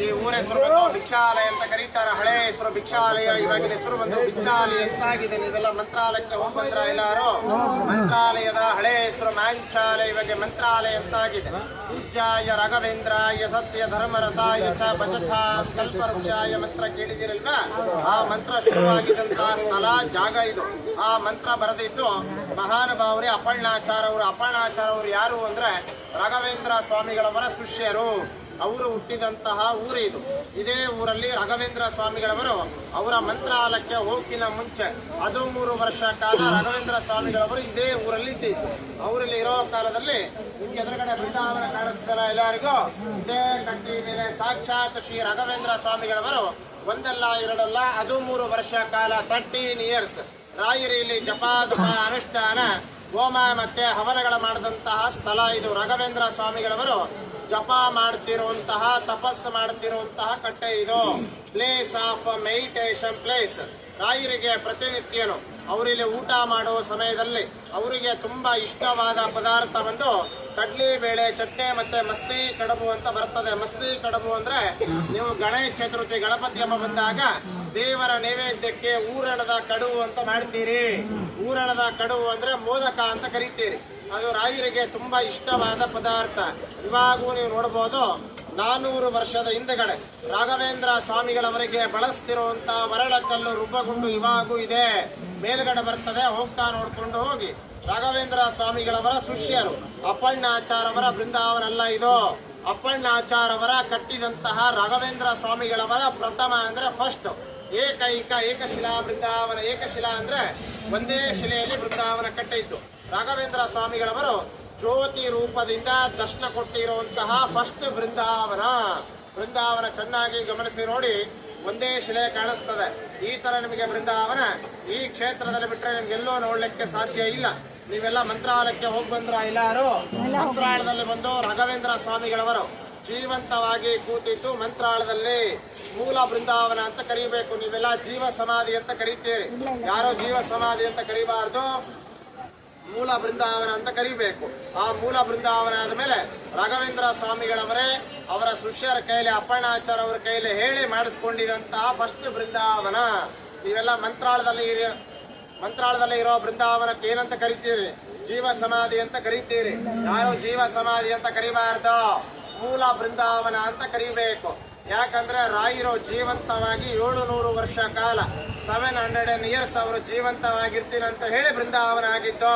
ಈ ಊರ ಹೆಸರು ಬಂದು ಭಿಕ್ಷಾಲಯ ಅಂತ ಕರೀತಾರೆ. ಹಳೆ ಹೆಸರು ಭಿಕ್ಷಾಲಯ, ಇವಾಗಿನ ಹೆಸರು ಬಂದು ಭಿಕ್ಷಾಲಯ ಎಂತಾಗಿದೆ ನೀವೆಲ್ಲ ಮಂತ್ರಾಲಯಕ್ಕೆ ಹೋಗ್ಬಂದ್ರ ಎಲ್ಲಾರು? ಮಂತ್ರಾಲಯದ ಹಳೆ ಹೆಸರು ಮಾಂಚಾಲಯ ಇವಾಗ ಮಂತ್ರಾಲಯ ಅಂತಾಗಿದೆ. ರಾಘವೇಂದ್ರ ಯ ಸತ್ಯ ಧರ್ಮರಥಾಯ ಚ ಭಜಥ ಕಲ್ಪವೃಕ್ಷಾಯ ಮಂತ್ರ ಕೇಳಿದಿರಲ್ವಾ ಆ ಮಂತ್ರ ಶುರುವಾಗಿದ್ದಂತಹ ಸ್ಥಳ, ಜಾಗ ಇದು. ಆ ಮಂತ್ರ ಬರೆದಿದ್ದು ಮಹಾನುಭಾವರೇ ಅಪರ್ಣಾಚಾರ ಅವರು ಅಪರ್ಣಾಚಾರ ಅವರು ಯಾರು ಅಂದ್ರೆ ರಾಘವೇಂದ್ರ ಸ್ವಾಮಿಗಳವರ ಶಿಷ್ಯರು ಅವರು ಹುಟ್ಟಿದಂತಹ ಊರು ಇದು. ಇದೇ ಊರಲ್ಲಿ ರಾಘವೇಂದ್ರ ಸ್ವಾಮಿಗಳವರು ಅವರ ಮಂತ್ರಾಲಯಕ್ಕೆ ಹೋಗಿನ ಮುಂಚೆ ಅದು ಮೂರು ವರ್ಷ ಕಾಲ ರಾಘವೇಂದ್ರ ಸ್ವಾಮಿಗಳವರು ಇದೇ ಊರಲ್ಲಿ ಇದ್ದಿದ್ದು. ಅವರಲ್ಲಿ ಇರೋ ಕಾಲದಲ್ಲಿ ನಿಮ್ಗೆ ಎದುರುಗಡೆ ಬೃಂದಾವನ ಕಾಣಿಸ್ತಾರ ಎಲ್ಲರಿಗೂ? ಇದೇ ಕಟ್ಟಿ ಮೇಲೆ ಸಾಕ್ಷಾತ್ ಶ್ರೀ ರಾಘವೇಂದ್ರ ಸ್ವಾಮಿಗಳವರು ಒಂದಲ್ಲ ಎರಡಲ್ಲ ಅದು ಮೂರು ವರ್ಷ ಕಾಲ ತರ್ಟೀನ್ ಇಯರ್ಸ್ ರಾಯರಿ ಜಪ ಜಪಾದಪ ಅನುಷ್ಠಾನ ಹೋಮ ಮತ್ತೆ ಹವನಗಳ ಮಾಡಿದಂತಹ ಸ್ಥಳ ಇದು. ರಾಘವೇಂದ್ರ ಸ್ವಾಮಿಗಳವರು ಜಪ ಮಾಡ್ತಿರುವಂತಹ, ತಪಸ್ಸು ಮಾಡ್ತಿರುವಂತಹ ಕಟ್ಟೆ ಇದು. ಪ್ಲೇಸ್ ಆಫ್ ಮೆಡಿಟೇಷನ್ ಪ್ಲೇಸ್ ರಾಯರಿಗೆ ಪ್ರತಿನಿತ್ಯನು ಅವರಿಲ್ಲಿ ಊಟ ಮಾಡುವ ಸಮಯದಲ್ಲಿ ಅವರಿಗೆ ತುಂಬಾ ಇಷ್ಟವಾದ ಪದಾರ್ಥ ಬಂದು ಕಡ್ಲಿ, ಬೇಳೆ, ಚಟ್ನಿ ಮತ್ತೆ ಮಸ್ತಿ ಕಡಬು ಅಂತ ಬರ್ತದೆ. ಮಸ್ತಿ ಕಡಬು ಅಂದ್ರೆ ನೀವು ಗಣೇಶ ಚತುರ್ಥಿ, ಗಣಪತಿ ಹಬ್ಬ ಬಂದಾಗ ದೇವರ ನೈವೇದ್ಯಕ್ಕೆ ಊರಣದ ಕಡುವು ಅಂತ ಮಾಡ್ತೀರಿ. ಊರಣದ ಕಡುವು ಅಂದ್ರೆ ಮೋದಕ ಅಂತ ಕರಿತೀರಿ. ಅದು ರಾಯರಿಗೆ ತುಂಬಾ ಇಷ್ಟವಾದ ಪದಾರ್ಥ. ಇವಾಗೂ ನೀವು ನೋಡಬಹುದು ನಾನೂರು ವರ್ಷದ ಹಿಂದೆಗಡೆ ರಾಘವೇಂದ್ರ ಸ್ವಾಮಿಗಳವರಿಗೆ ಬಳಸ್ತಿರುವಂತ ವರಳಕಲ್ಲು ರುಬ್ಬಗುಂಡು ಇವಾಗೂ ಇದೆ. ಮೇಲ್ಗಡೆ ಬರ್ತದೆ, ಹೋಗ್ತಾ ನೋಡ್ಕೊಂಡು ಹೋಗಿ. ರಾಘವೇಂದ್ರ ಸ್ವಾಮಿಗಳವರ ಶಿಷ್ಯರು, ಅಪ್ಪಣ್ಣಾಚಾರವರ ಬೃಂದಾವನಲ್ಲ ಇದು. ಅಪ್ಪಣ್ಣ ಆಚಾರವರ ಕಟ್ಟಿದಂತಹ ರಾಘವೇಂದ್ರ ಸ್ವಾಮಿಗಳವರ ಪ್ರಥಮ ಅಂದ್ರೆ ಫಸ್ಟ್ ಏಕೈಕ, ಏಕಶಿಲಾ ಬೃಂದಾವನ, ಏಕಶಿಲಾ ಅಂದ್ರೆ ಒಂದೇ ಶಿಲೆಯಲ್ಲಿ ಬೃಂದಾವನ ಕಟ್ಟಿದ್ದು ರಾಘವೇಂದ್ರ ಸ್ವಾಮಿಗಳವರು ಜ್ಯೋತಿ ರೂಪದಿಂದ ದರ್ಶನ ಕೊಟ್ಟಿರುವಂತಹ ಫಸ್ಟ್ ಬೃಂದಾವನ ಬೃಂದಾವನ ಚೆನ್ನಾಗಿ ಗಮನಿಸಿ ನೋಡಿ ಒಂದೇ ಶಿಲೆ ಕಾಣಿಸ್ತದೆ. ಈ ತರ ನಿಮಗೆ ಬೃಂದಾವನ ಈ ಕ್ಷೇತ್ರದಲ್ಲಿ ಬಿಟ್ಟರೆ ನಿಮ್ಗೆಲ್ಲೋ ನೋಡ್ಲಿಕ್ಕೆ ಸಾಧ್ಯ ಇಲ್ಲ. ನೀವೆಲ್ಲ ಮಂತ್ರಾಲಯಕ್ಕೆ ಹೋಗಿ ಬಂದ್ರ ಎಲ್ಲಾರು ಮಂತ್ರಾಲಯದಲ್ಲಿ ಬಂದು ರಾಘವೇಂದ್ರ ಸ್ವಾಮಿಗಳವರು ಜೀವಂತವಾಗಿ ಕೂತಿದ್ದು ಮಂತ್ರಾಲಯದಲ್ಲಿ ಮೂಲ ಬೃಂದಾವನ ಅಂತ ಕರಿಬೇಕು. ನೀವೆಲ್ಲ ಜೀವ ಸಮಾಧಿ ಅಂತ ಕರೀತೀರಿ. ಯಾರೋ ಜೀವ ಸಮಾಧಿ ಅಂತ ಕರಿಬಾರ್ದು? ಮೂಲ ಬೃಂದಾವನ ಅಂತ ಕರಿಬೇಕು. ಆ ಮೂಲ ಬೃಂದಾವನ ಆದ ಮೇಲೆ ರಾಘವೇಂದ್ರ ಸ್ವಾಮಿಗಳವರೇ ಅವರ ಶಿಷ್ಯರ ಕೈಲಿ ಅಪ್ಪಣ್ಣಾಚಾರ ಅವರ ಕೈಲಿ ಹೇಳಿ ಮಾಡಿಸ್ಕೊಂಡಿದಂತಹ ಫಸ್ಟ್ ಬೃಂದಾವನ. ನೀವೆಲ್ಲ ಮಂತ್ರಾಳದಲ್ಲಿ ಮಂತ್ರಾಳದಲ್ಲಿ ಇರೋ ಬೃಂದಾವನಕ್ಕೆ ಏನಂತ ಕರಿತೀರಿ? ಜೀವ ಸಮಾಧಿ ಅಂತ ಕರಿತೀರಿ. ಯಾರು ಜೀವ ಸಮಾಧಿ ಅಂತ ಕರಿಬಾರ್ದು? ಮೂಲ ಬೃಂದಾವನ ಅಂತ ಕರಿಬೇಕು. ಯಾಕಂದ್ರೆ ರಾಯರು ಜೀವಂತವಾಗಿ ಏಳು ನೂರು ವರ್ಷ ಕಾಲ ಸೆವೆನ್ ಹಂಡ್ರೆಡ್ ಇಯರ್ಸ್ ಅವರು ಜೀವಂತವಾಗಿರ್ತೀನಿ ಅಂತ ಹೇಳಿ ಬೃಂದಾವನ ಆಗಿದ್ದು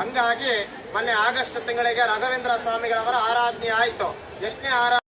ಹಂಗಾಗಿ ಮೊನ್ನೆ ಆಗಸ್ಟ್ ತಿಂಗಳಿಗೆ ರಾಘವೇಂದ್ರ ಸ್ವಾಮಿಗಳವರ ಆರಾಧನೆ ಆಯಿತು. ಎಷ್ಟನೇ ಆರಾ